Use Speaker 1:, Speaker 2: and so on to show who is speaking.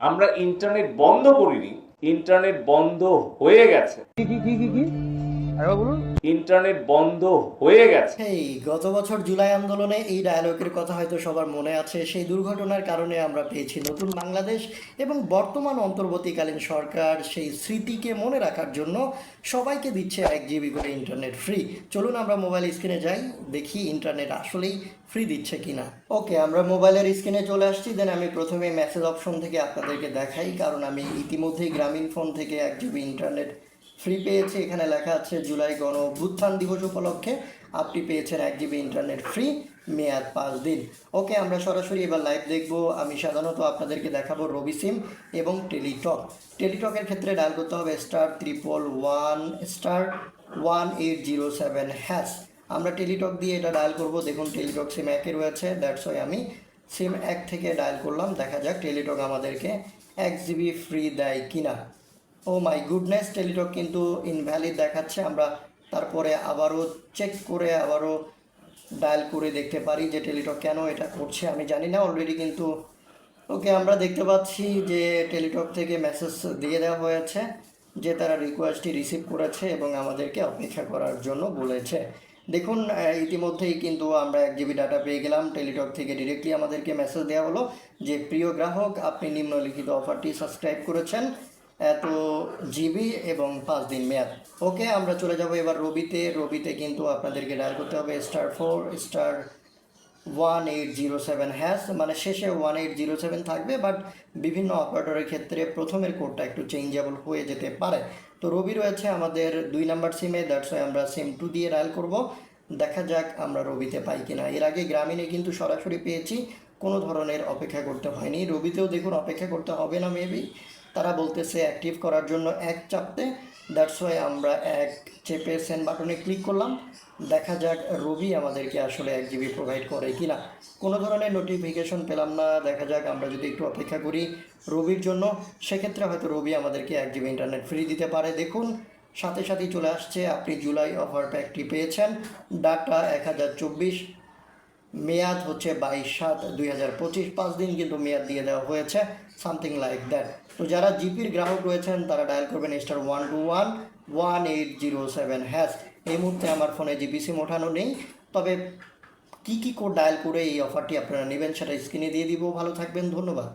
Speaker 1: আমরা ইন্টারনেট বন্ধ করিনি ইন্টারনেট বন্ধ হয়ে গেছে।
Speaker 2: কি কি কি কি আরেকবার বলুন।
Speaker 1: ইন্টারনেট বন্ধ হয়ে গেছে।
Speaker 3: এই গত বছর জুলাই আন্দোলনে এই ডায়ালগের কথা হয়তো সবার মনে আছে সেই দুর্ঘটনার কারণে আমরা পেয়েছি নতুন বাংলাদেশ এবং বর্তমান অন্তর্বর্তীকালীন সরকার সেই স্মৃতিকে মনে রাখার জন্য সবাইকে দিচ্ছে এক জিবি করে ইন্টারনেট ফ্রি চলুন আমরা মোবাইল স্ক্রিনে যাই দেখি ইন্টারনেট আসলেই ফ্রি দিচ্ছে কিনা। ওকে আমরা মোবাইলের স্ক্রিনে চলে আসছি দেন আমি প্রথমে মেসেজ অপশন থেকে আপনাদেরকে দেখাই কারণ আমি ইতিমধ্যেই গ্রামীণ ফোন থেকে এক জিবি ইন্টারনেট ফ্রি পেয়েছি, এখানে লেখা আছে জুলাই গণ অভ্যুত্থান দিবস উপলক্ষে আপনি পেয়েছেন এক জিবি ইন্টারনেট ফ্রি মেয়াদ পাঁচ দিন। ওকে আমরা সরাসরি এবার লাইভ দেখব। আমি সাধারণত আপনাদেরকে দেখাবো রবি সিম এবং টেলিটক। টেলিটকের ক্ষেত্রে ডায়াল করতে হবে star triple one star one eight zero seven hash আমরা টেলিটক দিয়ে এটা ডায়াল করব। দেখুন, টেলিটক সিম একে রয়েছে দ্যাটস ওয়াই আমি সিম এক থেকে ডায়াল করলাম। দেখা যাক টেলিটক আমাদেরকে এক জিবি ফ্রি দেয় কিনা। ও মাই গুডনেস টেলিটক কিন্তু ইনভ্যালিড দেখাচ্ছে। আমরা তারপরে আবারও চেক করে, আবারও ডায়াল করে দেখতে পারি যে টেলিটক কেন এটা করছে, আমি জানি না। অলরেডি কিন্তু ওকে আমরা দেখতে পাচ্ছি যে টেলিটক থেকে মেসেজ দিয়ে দেওয়া হয়েছে যে তারা রিকোয়েস্টটি রিসিভ করেছে এবং আমাদেরকে অপেক্ষা করার জন্য বলেছে। দেখুন ইতিমধ্যেই কিন্তু আমরা এক জিবি ডাটা পেয়ে গেলাম। টেলিটক থেকে ডিরেক্টলি আমাদেরকে মেসেজ দেওয়া হলো যে, প্রিয় গ্রাহক, আপনি নিম্নলিখিত অফারটি সাবস্ক্রাইব করেছেন। এত জিবি এবং পাঁচ দিন মেয়াদ। ওকে, আমরা চলে যাব এবার রবিতে। রবিতে কিন্তু আপনাদেরকে ডায়াল করতে হবে star four star one eight zero seven hash মানে শেষে ওয়ান এইট জিরো সেভেন থাকবে বাট বিভিন্ন অপারেটরের ক্ষেত্রে প্রথমের কোডটা একটু চেঞ্জেবল হয়ে যেতে পারে। তো রবি রয়েছে আমাদের দুই নাম্বার সিমে দ্যাটস ওয়াই আমরা সিম টু দিয়ে ডায়াল করব। দেখা যাক আমরা রবিতে পাই কিনা। এর আগে গ্রামীণে কিন্তু সরাসরি পেয়েছি, কোনো ধরনের অপেক্ষা করতে হয়নি। রবিতেও দেখুন অপেক্ষা করতে হবে না মেবি তারা বলতেছে অ্যাক্টিভ করার জন্য এক চাপতে। দ্যাটস ওয়াই আমরা এক চেপে সেন্ড বাটনে ক্লিক করলাম। দেখা যাক রবি আমাদেরকে আসলে এক জিবি প্রোভাইড করে কি না কোনো ধরনের নোটিফিকেশন পেলাম না। দেখা যাক আমরা যদি একটু অপেক্ষা করি রবির জন্য। সেক্ষেত্রে হয়তো রবি আমাদেরকে এক জিবি ইন্টারনেট ফ্রি দিতে পারে। দেখুন, সাথে সাথেই চলে আসছে। আপনি জুলাই অফার প্যাকটি পেয়েছেন। ডাটা এক হাজার চব্বিশ। মেয়াদ হচ্ছে বাইশ সাত দুই হাজার পঁচিশ, পাঁচ দিন কিন্তু মেয়াদ দিয়ে দেওয়া হয়েছে সামথিং লাইক দ্যাট তো যারা জিপির গ্রাহক রয়েছেন, তারা ডায়াল করবেন star one two one one eight zero seven hash এই মুহূর্তে আমার ফোনে জিপি সিম ওঠানো নেই, তবে কী কী কোড ডায়াল করে এই অফারটি আপনারা নেবেন, সেটা স্ক্রিনে দিয়ে দিব। ভালো থাকবেন, ধন্যবাদ।